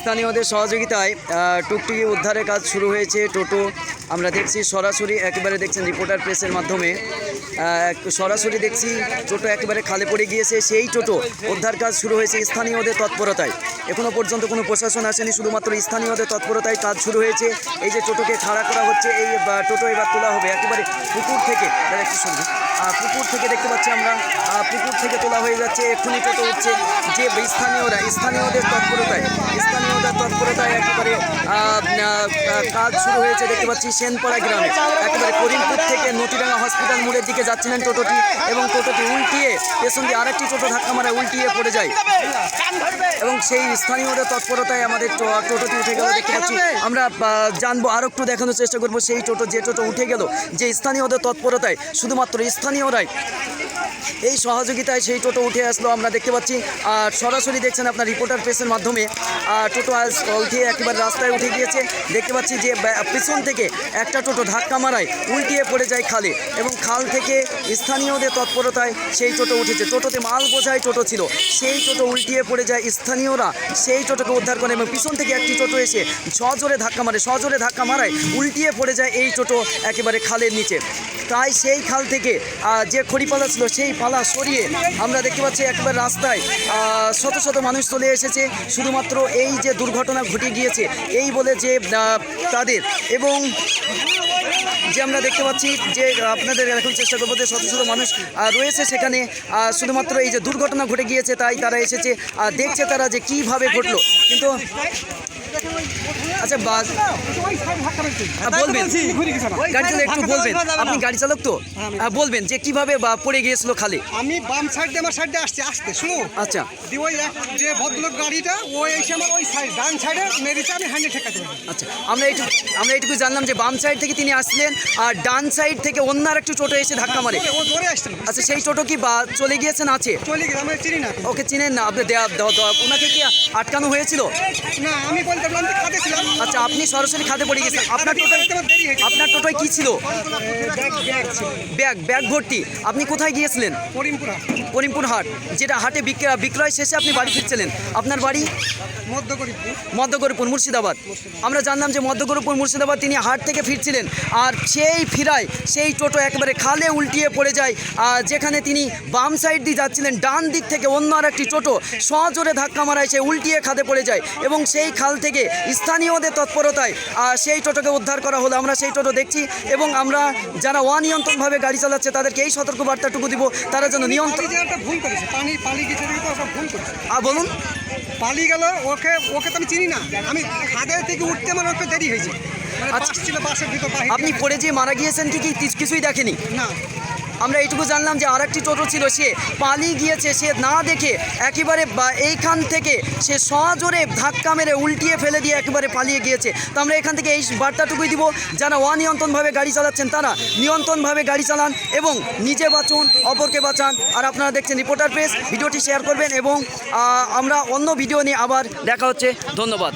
স্থানীয়দের সহযোগিতায় টুকটুকি উদ্ধারের কাজ শুরু হয়েছে, টোটো। আমরা দেখছি সরাসরি, একেবারে দেখছেন রিপোর্টার প্রেসের মাধ্যমে সরাসরি দেখছি টোটো একেবারে খালে পড়ে গিয়েছে, সেই টোটো উদ্ধার কাজ শুরু হয়েছে স্থানীয়দের তৎপরতায়। এখনও পর্যন্ত কোনো প্রশাসন আসেনি, শুধুমাত্র স্থানীয়দের তৎপরতায় কাজ শুরু হয়েছে। এই যে টোটোকে খাড়া করা হচ্ছে, এই টোটো এবার তোলা হবে, একেবারে পুকুর থেকে। একটু পুকুর থেকে দেখতে পাচ্ছি আমরা পুকুর থেকে তোলা হয়ে যাচ্ছে, এক্ষুনি টোটো উঠছে। যে স্থানীয়রা, স্থানীয়দের তৎপরতায় স্থানীয়দের তৎপরতায় একেবারে কাজ শুরু হয়েছে, দেখতে পাচ্ছি সেনপাড়া গ্রামে। একেবারে করিমপুর থেকে নটিডাঙ্গা হসপিটাল মোড়ের দিকে যাচ্ছিলেন টোটোটি এবং টোটোটি উল্টিয়ে পেছন দিয়ে আরেকটি টোটো ধাক্কা মারা উল্টিয়ে পড়ে যায়। এবং সেই স্থানীয়দের তৎপরতায় আমাদের টোটোটি উঠে গেল, দেখতে পাচ্ছি। আমরা জানব আরও একটু দেখানোর চেষ্টা করব, সেই টোটো যে টোটো উঠে গেল, যে স্থানীয়দের তৎপরতায়, শুধুমাত্র স্থানীয়রাই এই সহযোগিতায় সেই টোটো উঠে আসলো, আমরা দেখতে পাচ্ছি। আর সরাসরি দেখছেন আপনার রিপোর্টার প্রেসের মাধ্যমে। টোটো আজ উঠে একেবারে রাস্তায় উঠে গিয়েছে। দেখতে পাচ্ছি যে পিছন থেকে একটা টোটো ধাক্কা মারায় উল্টিয়ে পড়ে যায় খালে এবং খাল থেকে স্থানীয়দের তৎপরতায় সেই টোটো উঠেছে। টোটোতে মাল বোঝায় টোটো ছিল। সেই টোটো উল্টিয়ে পড়ে যায় স্থানীয়রা। সেই টোটোকে উদ্ধার করে এবং পিছন থেকে একটি টোটো এসে সজোরে ধাক্কা মারে, সজোরে ধাক্কা মারায় উল্টিয়ে পড়ে যায় এই টোটো একেবারে খালের নিচে। তাই সেই খাল থেকে যে খড়িপালা ছিল, সেই পালা সরিয়ে আমরা দেখতে পাচ্ছি একেবারে রাস্তায় শত শত মানুষ চলে এসেছে। শুধুমাত্র এই যে দুর্ঘটনা ঘটে গিয়েছে, এই বলে যে তাদের। এবং যে আমরা দেখতে পাচ্ছি যে, আপনাদের এখন চেষ্টা করব যে শত শত মানুষ রয়েছে সেখানে। শুধুমাত্র এই যে দুর্ঘটনা ঘটে গিয়েছে, তাই তারা এসেছে, আর দেখছে তারা যে কীভাবে ঘটলো। কিন্তু আচ্ছা বলবেন। গাড়ি চালক একটু বলবেন। আপনি গাড়ি চালক তো? বলবেন যে কীভাবে পড়ে গিয়েছিল খালে? আমি বাম সাইড দিয়ে আমার সাইড দিয়ে আসছে আসতে শুনো। আচ্ছা। দিয়ে ওই এক যে ভদ্রলোক গাড়িটা ও এসে আমার ওই সাইড ডান সাইডে মেরেছে আমি হ্যান্ডে ঠেকাতে আচ্ছা আমরা এইটুকু আমরা এইটুকু জানলাম যে বাম সাইড থেকে তিনি আসলেন আর ডান সাইড থেকে অন্য আর একটু টোটো এসে ধাক্কা মারে। ও ধরে আসছিল আচ্ছা সেই টোটো কি বা চলে গিয়েছেন আছে? চলে গেছে আমি চিনি না। ওকে চিনেন না আপনি দেয়া ওনাকে কি আটকানো হয়েছিল? না আমি বলতে পারলাম যে খাতে ছিলাম। আচ্ছা আপনি সরাসরি খাতে পড়ে গেছেন আপনার টোটোয় আমার দেরি হয়েছে আপনার টোটোয় কি ছিল। ব্যাগ ব্যাগ ভর্তি। আপনি কোথায় গিয়েছিলেন? করিমপুরা করিমপুর হাট যেটা হাটে বিক্রয় বিক্রয় শেষে আপনি বাড়ি ফিরছিলেন। আপনার বাড়ি? মধ্য করিমপুর। মুর্শিদাবাদ। আমরা জানলাম যে মধ্যগরপুর মুর্শিদাবাদ তিনি হাট থেকে ফিরছিলেন। আর সেই ফিরায় সেই টোটো একেবারে খালে উল্টিয়ে পড়ে যায়। আর যেখানে তিনি বাম সাইড দিয়ে যাচ্ছিলেন ডান দিক থেকে অন্য আর একটি টোটো সজোরে ধাক্কা মারায় সে উল্টিয়ে খাদে পড়ে যায় এবং সেই খাল থেকে স্থানীয়দের তৎপরতায় সেই টোটোকে উদ্ধার করা হলো। আমরা সেই টোটো দেখছি এবং আমরা যারা অনিয়ন্ত্রণভাবে গাড়ি চালাচ্ছে তাদেরকে এই সতর্কবার্তাটুকু দিব। তারা যেন নিয়ন্ত্রণ ভুল করেছে। পানি পালিয়ে গেছে ভুল করেছে। আহ, বলুন। পালি গেল ওকে ওকে তো আমি চিনি না। আমি খাদে থেকে উঠতে আমার ওকে দেরি হয়েছে। মানে আচ্ছা। বাসের ভিতর আপনি পড়ে যেয়ে মারা গিয়েছেন কি কিছুই দেখেনি? না। আমরা এইটুকু জানলাম যে আরেকটি টোটো ছিল, সে পালিয়ে গিয়েছে, সে না দেখে একেবারে এইখান থেকে সে সজোরে ধাক্কা মেরে উল্টিয়ে ফেলে দিয়ে একেবারে পালিয়ে গিয়েছে। তো আমরা এখান থেকে এই বার্তাটুকুই দিব, যারা অনিয়ন্ত্রণভাবে গাড়ি চালাচ্ছেন তারা নিয়ন্ত্রণভাবে গাড়ি চালান এবং নিজে বাঁচুন, অপরকে বাঁচান। আর আপনারা দেখছেন রিপোর্টার প্রেস, ভিডিওটি শেয়ার করবেন এবং আমরা অন্য ভিডিও নিয়ে আবার দেখা হচ্ছে। ধন্যবাদ।